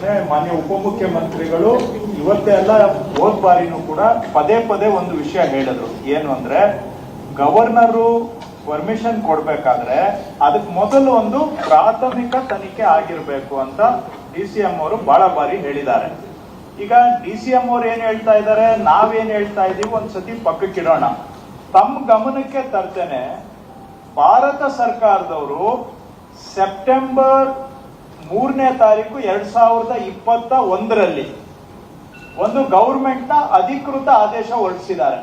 ಪ್ರಶ್ನೆ ಮಾನ್ಯ ಉಪಮುಖ್ಯಮಂತ್ರಿಗಳು ಇವತ್ತೇ ಅಲ್ಲ, ಹೋದ್ ಬಾರಿನೂ ಕೂಡ ಪದೇ ಪದೇ ಒಂದು ವಿಷಯ ಹೇಳಿದ್ರು. ಏನು ಅಂದ್ರೆ, ಗವರ್ನರು ಪರ್ಮಿಷನ್ ಕೊಡ್ಬೇಕಾದ್ರೆ ಅದಕ್ಕೆ ಮೊದಲು ಒಂದು ಪ್ರಾಥಮಿಕ ತನಿಖೆ ಆಗಿರ್ಬೇಕು ಅಂತ ಡಿ ಸಿ ಎಂ ಅವರು ಬಹಳ ಬಾರಿ ಹೇಳಿದ್ದಾರೆ. ಈಗ ಡಿ ಸಿ ಎಂ ಅವ್ರು ಏನ್ ಹೇಳ್ತಾ ಇದ್ದಾರೆ? ನಾವೇನ್ ಹೇಳ್ತಾ ಇದೀವಿ? ಒಂದ್ಸತಿ ಪಕ್ಕಕ್ಕಿಡೋಣ. ತಮ್ಮ ಗಮನಕ್ಕೆ ತರ್ತೇನೆ, ಭಾರತ ಸರ್ಕಾರದವರು ಸೆಪ್ಟೆಂಬರ್ ಮೂರನೇ ತಾರೀಕು ಎರಡ್ ಸಾವಿರದ ಇಪ್ಪತ್ತ ಒಂದರಲ್ಲಿ ಒಂದು ಗೌರ್ಮೆಂಟ್ನ ಅಧಿಕೃತ ಆದೇಶ ಹೊರಡಿಸಿದ್ದಾರೆ.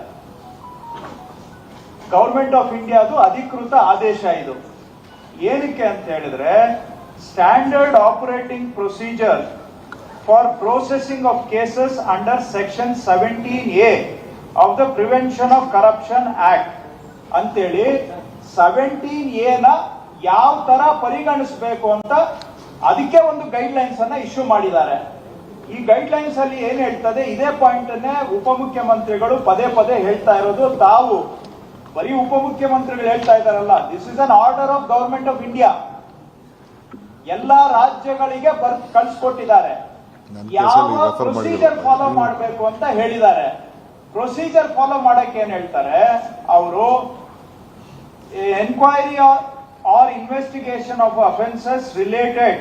ಗೌರ್ಮೆಂಟ್ ಆಫ್ ಇಂಡಿಯಾದು ಅಧಿಕೃತ ಆದೇಶ ಇದು. ಏನಕ್ಕೆ ಅಂತ ಹೇಳಿದ್ರೆ, standard operating procedure for processing of cases under section seventeen A of the prevention of corruption act ಅಂತೇಳಿ ಸೆವೆಂಟೀನ್ ಎ ನ ಯಾವ ತರ ಪರಿಗಣಿಸಬೇಕು ಅಂತ ಅದಕ್ಕೆ ಒಂದು ಗೈಡ್ ಲೈನ್ಸ್ ಅನ್ನ ಇಶ್ಯೂ ಮಾಡಿದ್ದಾರೆ. ಈ ಗೈಡ್ ಲೈನ್ಸ್ ಅಲ್ಲಿ ಏನ್ ಹೇಳ್ತದೆ ಇದೇ ಪಾಯಿಂಟ್ ಅನ್ನೇ ಉಪಮುಖ್ಯಮಂತ್ರಿಗಳು ಪದೇ ಪದೇ ಹೇಳ್ತಾ ಇರೋದು. ತಾವು ಬರೀ ಉಪಮುಖ್ಯಮಂತ್ರಿಗಳು ಹೇಳ್ತಾ ಇದಾರಲ್ಲ this is an order of government of India ಎಲ್ಲಾ ರಾಜ್ಯಗಳಿಗೆ ಬರ್ ಕಳ್ಸಿಕೊಟ್ಟಿದ್ದಾರೆ. ಯಾವ ಪ್ರೊಸೀಜರ್. ಫಾಲೋ ಮಾಡಬೇಕು ಅಂತ ಹೇಳಿದ್ದಾರೆ. ಪ್ರೊಸೀಜರ್ ಫಾಲೋ ಮಾಡಕ್ಕೆ ಏನ್ ಹೇಳ್ತಾರೆ ಅವರು enquiry or investigation of offences related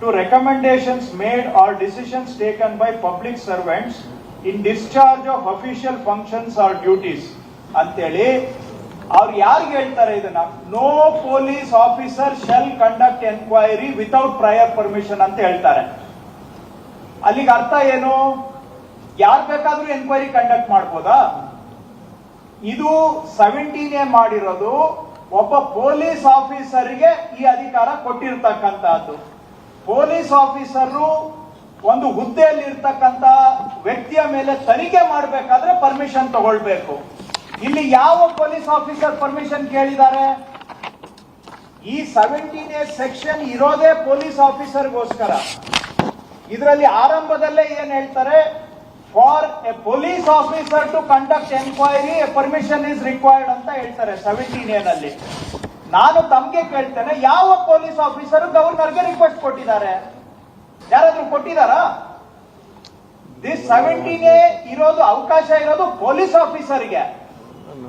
to recommendations made or decisions taken by public servants in discharge of official functions or duties ಅಂತೇಳಿ ಅವ್ರು ಯಾರಿಗೆ ಹೇಳ್ತಾರೆ ಇದನ್ನ? No police officer shall conduct enquiry without prior permission ಅಂತ ಹೇಳ್ತಾರೆ. ಅಲ್ಲಿಗೆ ಅರ್ಥ ಏನು? ಯಾರು ಬೇಕಾದ್ರೂ ಎನ್ಕ್ವೈರಿ ಕಂಡಕ್ಟ್ ಮಾಡ್ಬೋದಾ? ಇದು ಸೆವೆಂಟೀನ್ ಎ ಮಾಡಿರೋದು, ಒಬ್ಬ ಪೊಲೀಸ್ ಆಫೀಸರ್ಗೆ ಈ ಅಧಿಕಾರ ಕೊಟ್ಟಿರ್ತಕ್ಕಂತಹದ್ದು. ಪೊಲೀಸ್ ಆಫೀಸರು ಒಂದು ಹುದ್ದೆಯಲ್ಲಿ ಇರ್ತಕ್ಕಂತ ವ್ಯಕ್ತಿಯ ಮೇಲೆ ತನಿಖೆ ಮಾಡಬೇಕಾದ್ರೆ ಪರ್ಮಿಷನ್ ತಗೊಳ್ಬೇಕು. ಇಲ್ಲಿ ಯಾವ ಪೊಲೀಸ್ ಆಫೀಸರ್ ಪರ್ಮಿಷನ್ ಕೇಳಿದ್ದಾರೆ? ಈ ಸೆವೆಂಟೀನ್ ಎ ಸೆಕ್ಷನ್ ಇರೋದೇ ಪೊಲೀಸ್ ಆಫೀಸರ್ಗೋಸ್ಕರ. ಇದರಲ್ಲಿ ಆರಂಭದಲ್ಲೇ ಏನ್ ಹೇಳ್ತಾರೆ? For a police officer to conduct enquiry permission is required ಅಂತ ಹೇಳ್ತಾರೆ ಸೆವೆಂಟೀನ್ನಲ್ಲಿ. ನಾನು ತಮಗೆ ಕೇಳ್ತೇನೆ, ಯಾವ ಪೊಲೀಸ್ ಆಫೀಸರ್ ಗವರ್ನರ್ಗೆ ರಿಕ್ವೆಸ್ಟ್ ಕೊಟ್ಟಿದ್ದಾರೆ? ಯಾರಾದ್ರೂ ಕೊಟ್ಟಿದಾರಾ ದಿಸ್ ಸೆವೆಂಟೀನ್ ಎ ಇರೋದು ಅವಕಾಶ ಇರೋದು ಪೊಲೀಸ್ ಆಫೀಸರ್ಗೆ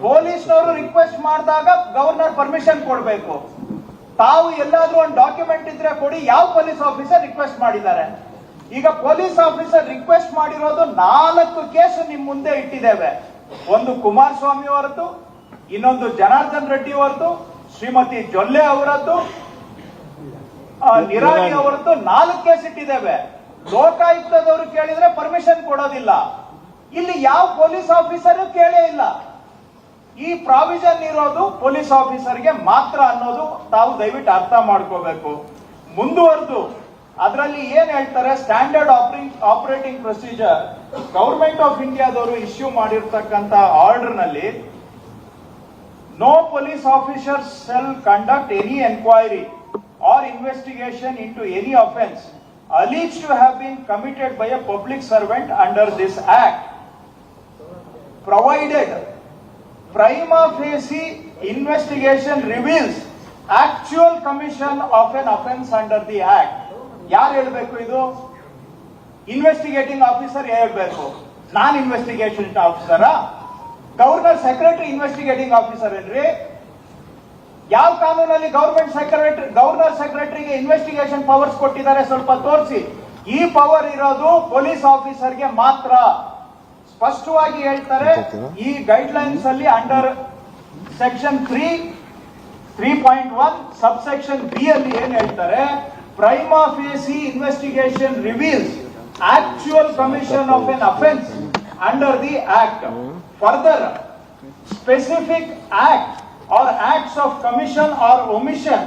ಪೊಲೀಸ್ನವರು ರಿಕ್ವೆಸ್ಟ್ ಮಾಡಿದಾಗ ಗವರ್ನರ್ ಪರ್ಮಿಷನ್ ಕೊಡಬೇಕು. ತಾವು ಎಲ್ಲಾದ್ರೂ ಒಂದು ಡಾಕ್ಯುಮೆಂಟ್ ಇದ್ರೆ ಕೊಡಿ, ಯಾವ ಪೊಲೀಸ್ ಆಫೀಸರ್ ರಿಕ್ವೆಸ್ಟ್ ಮಾಡಿದ್ದಾರೆ? ಈಗ ಪೊಲೀಸ್ ಆಫೀಸರ್ ರಿಕ್ವೆಸ್ಟ್ ಮಾಡಿರೋದು ನಾಲ್ಕು ಕೇಸ್ ನಿಮ್ ಮುಂದೆ ಇಟ್ಟಿದ್ದೇವೆ. ಒಂದು ಕುಮಾರಸ್ವಾಮಿ ಅವರದ್ದು, ಇನ್ನೊಂದು ಜನಾರ್ದನ್ ರೆಡ್ಡಿ ಅವರದ್ದು ಶ್ರೀಮತಿ ಜೊಲ್ಲೆ ಅವರದ್ದು ನಿರಾಣಿ ಅವರದ್ದು ನಾಲ್ಕು ಕೇಸ್ ಇಟ್ಟಿದ್ದೇವೆ. ಲೋಕಾಯುಕ್ತದವರು ಕೇಳಿದ್ರೆ ಪರ್ಮಿಷನ್ ಕೊಡೋದಿಲ್ಲ. ಇಲ್ಲಿ ಯಾವ ಪೊಲೀಸ್ ಆಫೀಸರ್ ಕೇಳೇ ಇಲ್ಲ. ಈ ಪ್ರಾವಿಷನ್ ಇರೋದು ಪೊಲೀಸ್ ಆಫೀಸರ್ಗೆ ಮಾತ್ರ ಅನ್ನೋದು ತಾವು ದಯವಿಟ್ಟು ಅರ್ಥ ಮಾಡ್ಕೋಬೇಕು. ಮುಂದುವರೆದು, ಅದರಲ್ಲಿ ಏನ್ ಹೇಳ್ತಾರೆ standard operating procedure government of ಇಂಡಿಯಾದವರು issue ಮಾಡಿರ್ತಕ್ಕಂತ order police officer shall conduct any enquiry or investigation into any offence alleged to have been committed by a public servant under this act provided prima facie investigation reveals actual commission of an offense under the act. ಯಾರು ಹೇಳಬೇಕು ಇದು? Investigating officer ಹೇಳ್ಬೇಕು. ನಾನ್ investigation ಆಫೀಸರ governor secretary investigating officer ಏನ್ರಿ? ಯಾವ ಕಾನೂನಲ್ಲಿ government secretary, governor ಸೆಕ್ರೆಟರಿಗೆ ಇನ್ವೆಸ್ಟಿಗೇಷನ್ ಪವರ್ಸ್ ಕೊಟ್ಟಿದ್ದಾರೆ ಸ್ವಲ್ಪ ತೋರಿಸಿ. ಈ ಪವರ್ ಇರೋದು ಪೊಲೀಸ್ ಆಫೀಸರ್ಗೆ ಮಾತ್ರ. ಸ್ಪಷ್ಟವಾಗಿ ಹೇಳ್ತಾರೆ, ಈ ಗೈಡ್ ಲೈನ್ಸ್ ಅಲ್ಲಿ under section three three point one sub section B ಅಲ್ಲಿ ಏನ್ ಹೇಳ್ತಾರೆ? Prima facie investigation reveals actual commission of an offence under the act further specific act or acts of commission or omission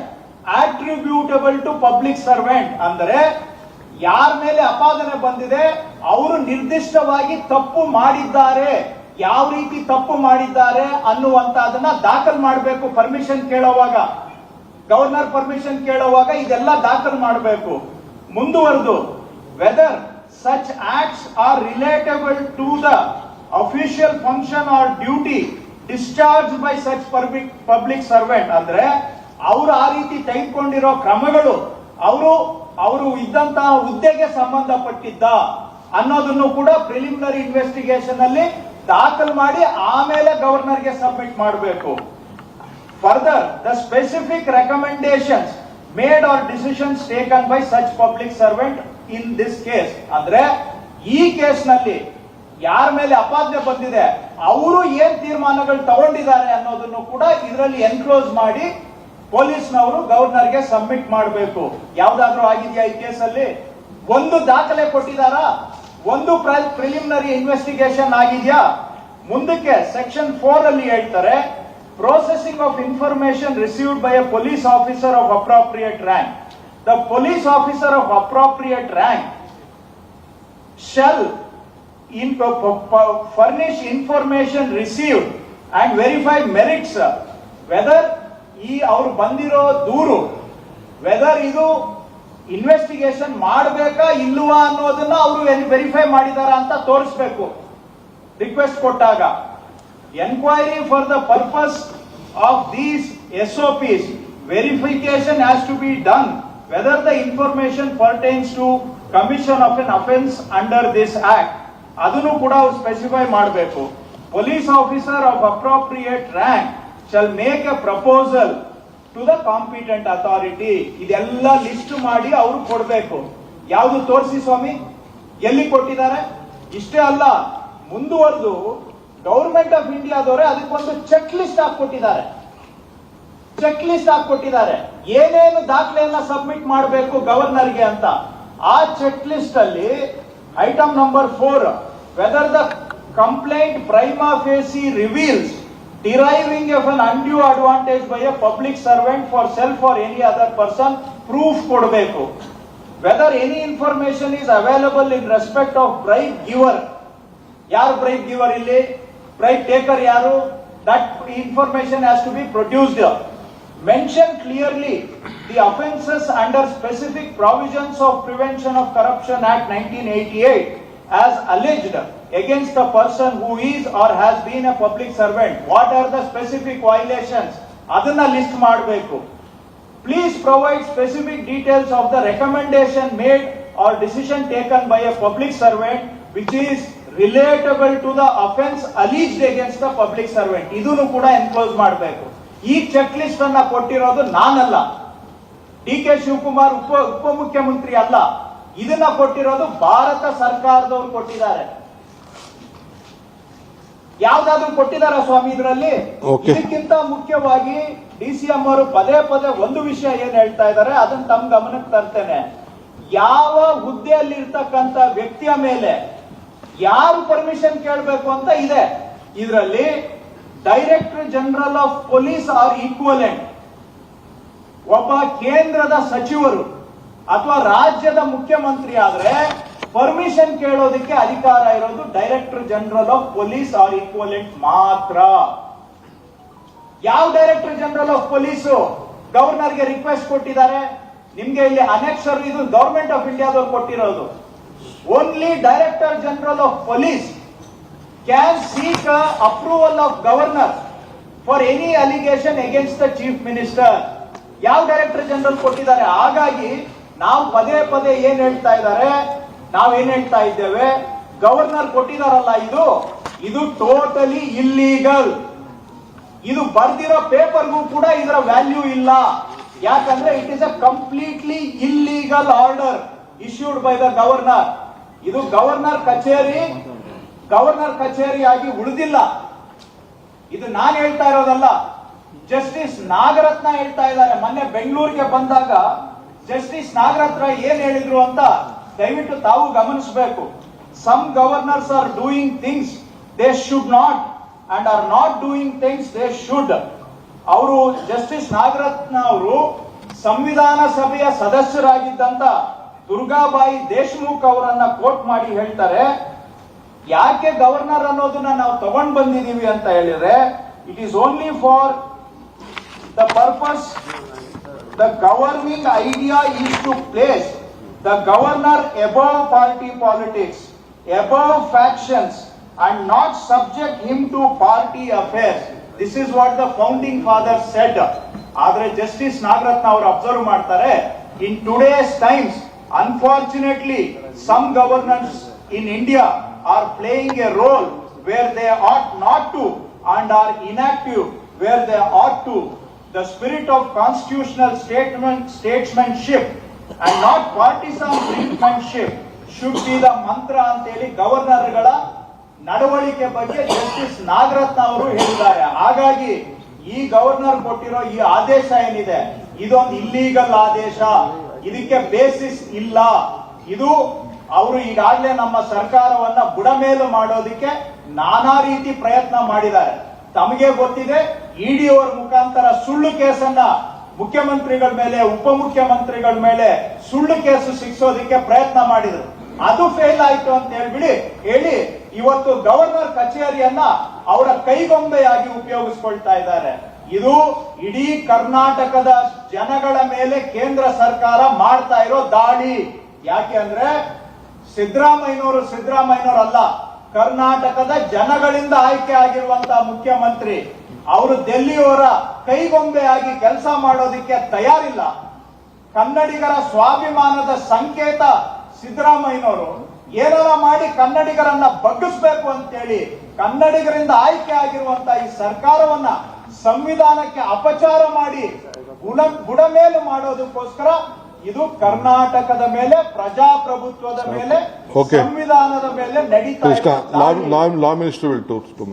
attributable to public servant ಅಂದರೆ ಯಾರ ಮೇಲೆ ಅಪಾದನೆ ಬಂದಿದೆ, ಅವರು ನಿರ್ದಿಷ್ಟವಾಗಿ ತಪ್ಪು ಮಾಡಿದ್ದಾರೆ, ಯಾವ ರೀತಿ ತಪ್ಪು ಮಾಡಿದ್ದಾರೆ ಅನ್ನುವಂತ ಅದನ್ನ ದಾಖಲು ಮಾಡಬೇಕು ಪರ್ಮಿಷನ್ ಕೇಳುವಾಗ. ಗವರ್ನರ್ ಪರ್ಮಿಷನ್ ಕೇಳುವಾಗ ಇದೆಲ್ಲ ದಾಖಲು ಮಾಡಬೇಕು. ಮುಂದುವರೆದು whether such acts are relatable to the official function or duty discharge by such public public servant ಅಂದ್ರೆ ಅವರು ಆ ರೀತಿ ತೆಗೆದುಕೊಂಡಿರೋ ಕ್ರಮಗಳು, ಅವರು ಅವರು ಇದ್ದಂತಹ ಹುದ್ದೆಗೆ ಸಂಬಂಧಪಟ್ಟಿದ್ದ ಅನ್ನೋದನ್ನು ಕೂಡ ಪ್ರಿಲಿಮಿನರಿ ಇನ್ವೆಸ್ಟಿಗೇಷನ್ ಅಲ್ಲಿ ದಾಖಲು ಮಾಡಿ ಆಮೇಲೆ ಗವರ್ನರ್ಗೆ ಸಬ್ಮಿಟ್ ಮಾಡಬೇಕು. Further the specific recommendations made or decisions taken by such public servant in this case ಅಂದ್ರೆ ಈ ಕೇಸ್ನಲ್ಲಿ ಯಾರ ಮೇಲೆ ಅಪಾದನೆ ಬಂದಿದೆ, ಅವರು ಏನ್ ತೀರ್ಮಾನಗಳು ತಗೊಂಡಿದ್ದಾರೆ ಅನ್ನೋದನ್ನು ಕೂಡ ಇದರಲ್ಲಿ ಎನ್ಕ್ಲೋಸ್ ಮಾಡಿ ಪೊಲೀಸ್ನವರು ಗವರ್ನರ್ಗೆ ಸಬ್ಮಿಟ್ ಮಾಡಬೇಕು. ಯಾವ್ದಾದ್ರೂ ಆಗಿದೆಯಾ ಈ ಕೇಸಲ್ಲಿ? ಒಂದು ದಾಖಲೆ ಕೊಟ್ಟಿದಾರಾ? ಒಂದು ಪ್ರಿಲಿಮಿನರಿ ಇನ್ವೆಸ್ಟಿಗೇಷನ್ ಆಗಿದೆಯಾ? ಮುಂದಕ್ಕೆ ಸೆಕ್ಷನ್ ಫೋರ್ ಅಲ್ಲಿ ಹೇಳ್ತಾರೆ processing of information received by a police officer of appropriate rank the police officer of appropriate rank shall in ಪ ಪ furnish information receive and verify merits whether ಈ ಅವ್ರು ಬಂದಿರೋ ದೂರು ವೆದರ್ ಇದು ಇನ್ವೆಸ್ಟಿಗೇಷನ್ ಮಾಡಬೇಕಾ ಇಲ್ಲವಾ ಅನ್ನೋದನ್ನ ಅವರು ವೆರಿಫೈ ಮಾಡಿದಾರ ಅಂತ ತೋರಿಸ್ಬೇಕು. ರಿಕ್ವೆಸ್ಟ್ ಕೊಟ್ಟಾಗ enquiry for the purpose of these S O Ps verification has to be done whether the information pertains to commission of an offence under this act ಅದನ್ನು ಕೂಡ ಅವ್ರು ಸ್ಪೆಸಿಫೈ ಮಾಡಬೇಕು. Police officer of appropriate rank shall make a proposal to the competent authority ಇದೆಲ್ಲ list ಮಾಡಿ ಅವರು ಕೊಡಬೇಕು. ಯಾವುದು ತೋರಿಸಿ ಸ್ವಾಮಿ? ಎಲ್ಲಿ ಕೊಟ್ಟಿದ್ದಾರೆ? ಇಷ್ಟೇ ಅಲ್ಲ, ಮುಂದುವರೆದು ಗೌರ್ಮೆಂಟ್ ಆಫ್ ಇಂಡಿಯಾದವರೇ ಅದಕ್ಕೊಂದು ಚೆಕ್ ಲಿಸ್ಟ್ ಹಾಕೊಟ್ಟಿದ್ದಾರೆ ಚೆಕ್ ಲಿಸ್ಟ್ ಹಾಕೊಟ್ಟಿದ್ದಾರೆ ಏನೇನು ದಾಖಲೆಯನ್ನ ಸಬ್ಮಿಟ್ ಮಾಡಬೇಕು ಗವರ್ನರ್ಗೆ ಅಂತ. ಆ ಚೆಕ್ ಲಿಸ್ಟ್ ಅಲ್ಲಿ item number four whether the complaint prima facie reveals deriving of an undue advantage by a public servant for self or any other person proof ಕೊಡಬೇಕು. Whether any information is available in respect of bribe giver ಯಾರು bribe giver ಇಲ್ಲಿ? Bribe taker ಯಾರು? That information has to be produced mention clearly the offences under specific provisions of prevention of corruption act nineteen eighty eight as alleged against a person who is or has been a public servant what are the specific violations ಅದನ್ನ list ಮಾಡಬೇಕು Please provide specific details of the recommendation made or decision taken by a public servant which is relatable to the offense alleged against the public servant. ಇದನ್ನು ಕೂಡ enclose ಮಾಡಬೇಕು ಈ check list ಅನ್ನ ಕೊಟ್ಟಿರೋದು ನಾನಲ್ಲ. D K Shivakumar ಉಪ ಉಪಮುಖ್ಯಮಂತ್ರಿ ಅಲ್ಲ. ಇದನ್ನ ಕೊಟ್ಟಿರೋದು ಭಾರತ ಸರ್ಕಾರದವರು ಕೊಟ್ಟಿದ್ದಾರೆ. ಯಾವ್ದಾದ್ರು ಕೊಟ್ಟಿದಾರ ಸ್ವಾಮಿ ಇದರಲ್ಲಿ. ಇದಕ್ಕಿಂತ ಮುಖ್ಯವಾಗಿ ಡಿ ಸಿ ಎಂ ಅವರು ಪದೇ ಪದೇ ಒಂದು ವಿಷಯ ಏನ್ ಹೇಳ್ತಾ ಇದ್ದಾರೆ ಅದನ್ನ ತಮ್ಮ ಗಮನಕ್ಕೆ ತರ್ತೇನೆ. ಯಾವ ಹುದ್ದೆಯಲ್ಲಿ ಇರ್ತಕ್ಕಂತ ವ್ಯಕ್ತಿಯ ಮೇಲೆ ಯಾರು ಪರ್ಮಿಷನ್ ಕೇಳಬೇಕು ಅಂತ ಇದೆ. ಇದರಲ್ಲಿ director general of police or equivalent. ಒಬ್ಬ ಕೇಂದ್ರದ ಸಚಿವರು ಅಥವಾ ರಾಜ್ಯದ ಮುಖ್ಯಮಂತ್ರಿ ಆದ್ರೆ ಪರ್ಮಿಷನ್ ಕೇಳೋದಕ್ಕೆ ಅಧಿಕಾರ ಇರೋದು director general of police or equivalent ಮಾತ್ರ. ಯಾವ ಡೈರೆಕ್ಟರ್ ಜನರಲ್ ಆಫ್ ಪೊಲೀಸು? ಗವರ್ನರ್ಗೆ ರಿಕ್ವೆಸ್ಟ್ ಕೊಟ್ಟಿದ್ದಾರೆ. ನಿಮ್ಗೆ ಇಲ್ಲಿ ಅನೆಕ್ಷರ್ ಇದು ಗವರ್ಮೆಂಟ್ ಆಫ್ ಇಂಡಿಯಾದವ್ರು ಕೊಟ್ಟಿರೋದು. Only director general of police can seek approval of governor for any allegation against the chief minister ಯಾವ ಡೈರೆಕ್ಟರ್ ಜನರಲ್ ಕೊಟ್ಟಿದ್ದಾರೆ? ಹಾಗಾಗಿ ನಾವು ಪದೇ ಪದೇ ಏನ್ ಹೇಳ್ತಾ ಇದ್ದಾರೆ? ನಾವು ಏನ್ ಹೇಳ್ತಾ ಇದ್ದೇವೆ? ಗವರ್ನರ್ ಕೊಟ್ಟಿದಾರಲ್ಲ ಇದು? ಇದು ಟೋಟಲಿ ಇಲ್ಲೀಗಲ್ ಇದು ಬರ್ದಿರೋ ಪೇಪರ್ಗೂ ಕೂಡ ಇದರ ವ್ಯಾಲ್ಯೂ ಇಲ್ಲ. ಯಾಕಂದ್ರೆ it is a completely illegal order issued by the governor ಇದು ಗವರ್ನರ್ ಕಚೇರಿ ಗವರ್ನರ್ ಕಚೇರಿಯಾಗಿ ಉಳಿದಿಲ್ಲ. ಇದು ನಾನು ಹೇಳ್ತಾ ಇರೋದಲ್ಲ. ಜಸ್ಟಿಸ್ ನಾಗರತ್ನ ಹೇಳ್ತಾ ಇದ್ದಾರೆ. ಮೊನ್ನೆ ಬೆಂಗಳೂರಿಗೆ ಬಂದಾಗ ಜಸ್ಟಿಸ್ ನಾಗರತ್ನ ಏನ್ ಹೇಳಿದ್ರು ಅಂತ ದಯವಿಟ್ಟು ತಾವು ಗಮನಿಸಬೇಕು. Some governors are doing things they should not and are not doing things they should ಅವರು ಜಸ್ಟಿಸ್ ನಾಗರತ್ನ ಅವರು ಸಂವಿಧಾನ ಸಭೆಯ ಸದಸ್ಯರಾಗಿದ್ದಂತ ದುರ್ಗಾಬಾಯಿ ದೇಶ್ಮುಖ್ ಅವರನ್ನ ಕೋಟ್ ಮಾಡಿ ಹೇಳ್ತಾರೆ. ಯಾಕೆ ಗವರ್ನರ್ ಅನ್ನೋದನ್ನ ನಾವು ತಗೊಂಡ್ ಬಂದಿದೀವಿ ಅಂತ ಹೇಳಿದ್ರೆ it is only for the purpose the governing idea is to place the governor above party politics above factions and not subject him to party affairs this is what the founding father said ಆದ್ರೆ justice Nagarathna ಅವರು observe ಮಾಡ್ತಾರೆ in today's times unfortunately some governors in India are playing a role where they ought not to and are inactive where they ought to. The spirit of constitutional statement, statesmanship and not partisan brinkmanship should be the mantra ಅಂತೇಳಿ ಗವರ್ನರ್ಗಳ ನಡವಳಿಕೆ ಬಗ್ಗೆ justice Nagarathna ಅವರು ಹೇಳಿದ್ದಾರೆ ಹಾಗಾಗಿ ಈ governor ಕೊಟ್ಟಿರೋ ಈ ಆದೇಶ ಏನಿದೆ ಇದೊಂದು ಇಲ್ಲೀಗಲ್ ಆದೇಶ ಇದಕ್ಕೆ ಬೇಸಿಸ್ ಇಲ್ಲ ಇದು ಅವರು ಈಗಾಗಲೇ ನಮ್ಮ ಸರ್ಕಾರವನ್ನ ಬುಡಮೇಲು ಮಾಡೋದಿಕ್ಕೆ ನಾನಾ ರೀತಿ ಪ್ರಯತ್ನ ಮಾಡಿದ್ದಾರೆ. ತಮಗೆ ಗೊತ್ತಿದೆ ಇಡಿ ಅವರ ಮುಖಾಂತರ ಸುಳ್ಳು ಕೇಸನ್ನ ಮುಖ್ಯಮಂತ್ರಿಗಳ ಮೇಲೆ, ಉಪಮುಖ್ಯಮಂತ್ರಿಗಳ ಮೇಲೆ ಸುಳ್ಳು ಕೇಸು ಸಿಕ್ಸೋದಕ್ಕೆ ಪ್ರಯತ್ನ ಮಾಡಿದ್ರು. ಅದು ಫೇಲ್ ಆಯ್ತು ಅಂತ ಹೇಳ್ಬಿಡಿ, ಹೇಳಿ, ಇವತ್ತು ಗವರ್ನರ್ ಕಚೇರಿಯನ್ನ ಅವರ ಕೈಗೊಂಬೆಯಾಗಿ ಉಪಯೋಗಿಸ್ಕೊಳ್ತಾ ಇದ್ದಾರೆ. ಇದು ಇಡೀ ಕರ್ನಾಟಕದ ಜನಗಳ ಮೇಲೆ ಕೇಂದ್ರ ಸರ್ಕಾರ ಮಾಡ್ತಾ ಇರೋ ದಾಳಿ. ಯಾಕೆ ಅಂದ್ರೆ ಸಿದ್ದರಾಮಯ್ಯನವರು ಸಿದ್ದರಾಮಯ್ಯನವರಲ್ಲ, ಕರ್ನಾಟಕದ ಜನಗಳಿಂದ ಆಯ್ಕೆ ಆಗಿರುವಂತಹ ಮುಖ್ಯಮಂತ್ರಿ, ಅವರು ಡೆಲ್ಲಿಯವರ ಕೈಗೊಂಬೆಯಾಗಿ ಕೆಲಸ ಮಾಡೋದಕ್ಕೆ ತಯಾರಿಲ್ಲ. ಕನ್ನಡಿಗರ ಸ್ವಾಭಿಮಾನದ ಸಂಕೇತ ಸಿದ್ದರಾಮಯ್ಯನವರು. ಏನಾರ ಮಾಡಿ ಕನ್ನಡಿಗರನ್ನ ಬಗ್ಗಿಸ್ಬೇಕು ಅಂತೇಳಿ ಕನ್ನಡಿಗರಿಂದ ಆಯ್ಕೆ ಆಗಿರುವಂತ ಈ ಸರ್ಕಾರವನ್ನ ಸಂವಿಧಾನಕ್ಕೆ ಅಪಚಾರ ಮಾಡಿ ಗುಣ ಬುಡಮೇಲು ಮಾಡೋದಕ್ಕೋಸ್ಕರ ಇದು ಕರ್ನಾಟಕದ ಮೇಲೆ ಪ್ರಜಾಪ್ರಭುತ್ವದ ಮೇಲೆ ಸಂವಿಧಾನದ ಮೇಲೆ ನಡೀತಾ ಕೃಷ್ಣ ಲಾ ಮಿನಿಸ್ಟರ್ ವಿಲ್